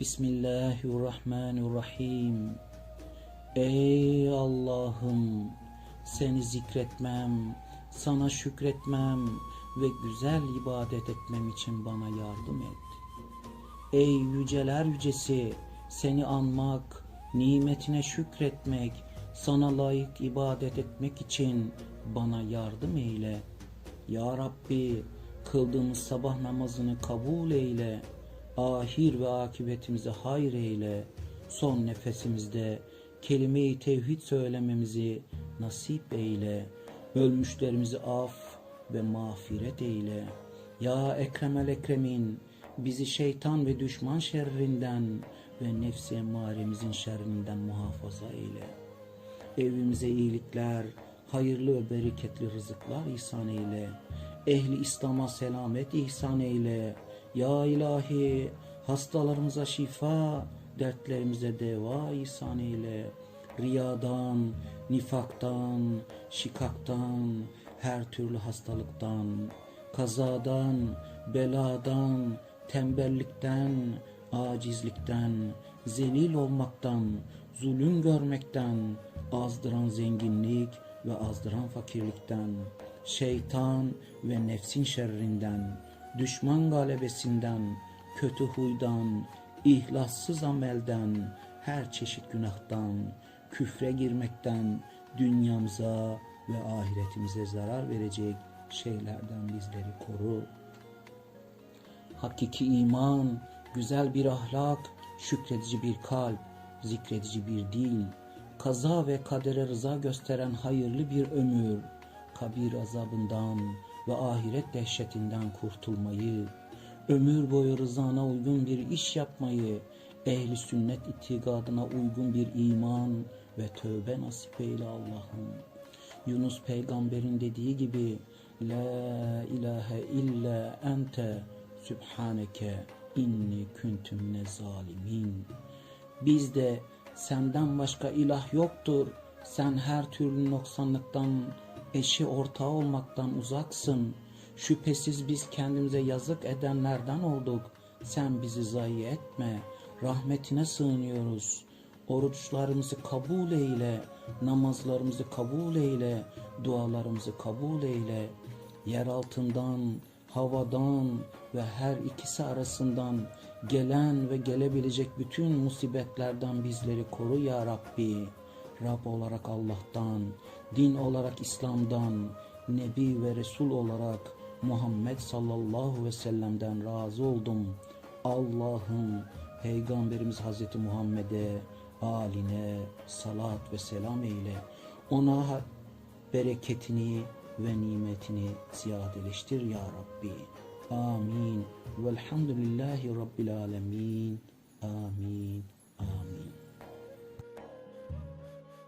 Bismillahirrahmanirrahim. Ey Allah'ım seni zikretmem, sana şükretmem ve güzel ibadet etmem için bana yardım et. Ey yüceler yücesi seni anmak, nimetine şükretmek, sana layık ibadet etmek için bana yardım eyle. Ya Rabbi kıldığımız sabah namazını kabul eyle. Ahir ve akıbetimizi hayır eyle. Son nefesimizde kelime-i tevhid söylememizi nasip eyle. Ölmüşlerimizi af ve mağfiret eyle. Ya Ekremel Ekremin bizi şeytan ve düşman şerrinden ve nefsi emmaremizin şerrinden muhafaza eyle. Evimize iyilikler, hayırlı ve bereketli rızıklar ihsan eyle. Ehli İslam'a selamet ihsan eyle. Ya ilahi hastalarımıza şifa, dertlerimize deva ihsan eyle. Riyadan, nifaktan, şikaktan, her türlü hastalıktan, kazadan, beladan, tembellikten, acizlikten, zelil olmaktan, zulüm görmekten, azdıran zenginlik ve azdıran fakirlikten, şeytan ve nefsin şerrinden, düşman galebesinden, kötü huydan, ihlassız amelden, her çeşit günahtan, küfre girmekten, dünyamıza ve ahiretimize zarar verecek şeylerden bizleri koru. Hakiki iman, güzel bir ahlak, şükredici bir kalp, zikredici bir dil, kaza ve kadere rıza gösteren hayırlı bir ömür, kabir azabından ve ahiret dehşetinden kurtulmayı, ömür boyu rızana uygun bir iş yapmayı, ehli sünnet itikadına uygun bir iman ve tövbe nasip eyle Allah'ım. Yunus peygamberin dediği gibi La ilahe illa ente Sübhaneke inni küntüm ne zalimin. Biz de senden başka ilah yoktur. Sen her türlü noksanlıktan, eşi ortağı olmaktan uzaksın. Şüphesiz biz kendimize yazık edenlerden olduk. Sen bizi zayi etme. Rahmetine sığınıyoruz. Oruçlarımızı kabul eyle. Namazlarımızı kabul eyle. Dualarımızı kabul eyle. Yer altından, havadan ve her ikisi arasından gelen ve gelebilecek bütün musibetlerden bizleri koru ya Rabbi. Rab olarak Allah'tan, din olarak İslam'dan, Nebi ve Resul olarak Muhammed sallallahu ve sellem'den razı oldum. Allah'ım Peygamberimiz Hazreti Muhammed'e, aline salat ve selam eyle. Ona bereketini ve nimetini ziyadeleştir ya Rabbi. Amin. Velhamdülillahi Rabbil alemin. Amin.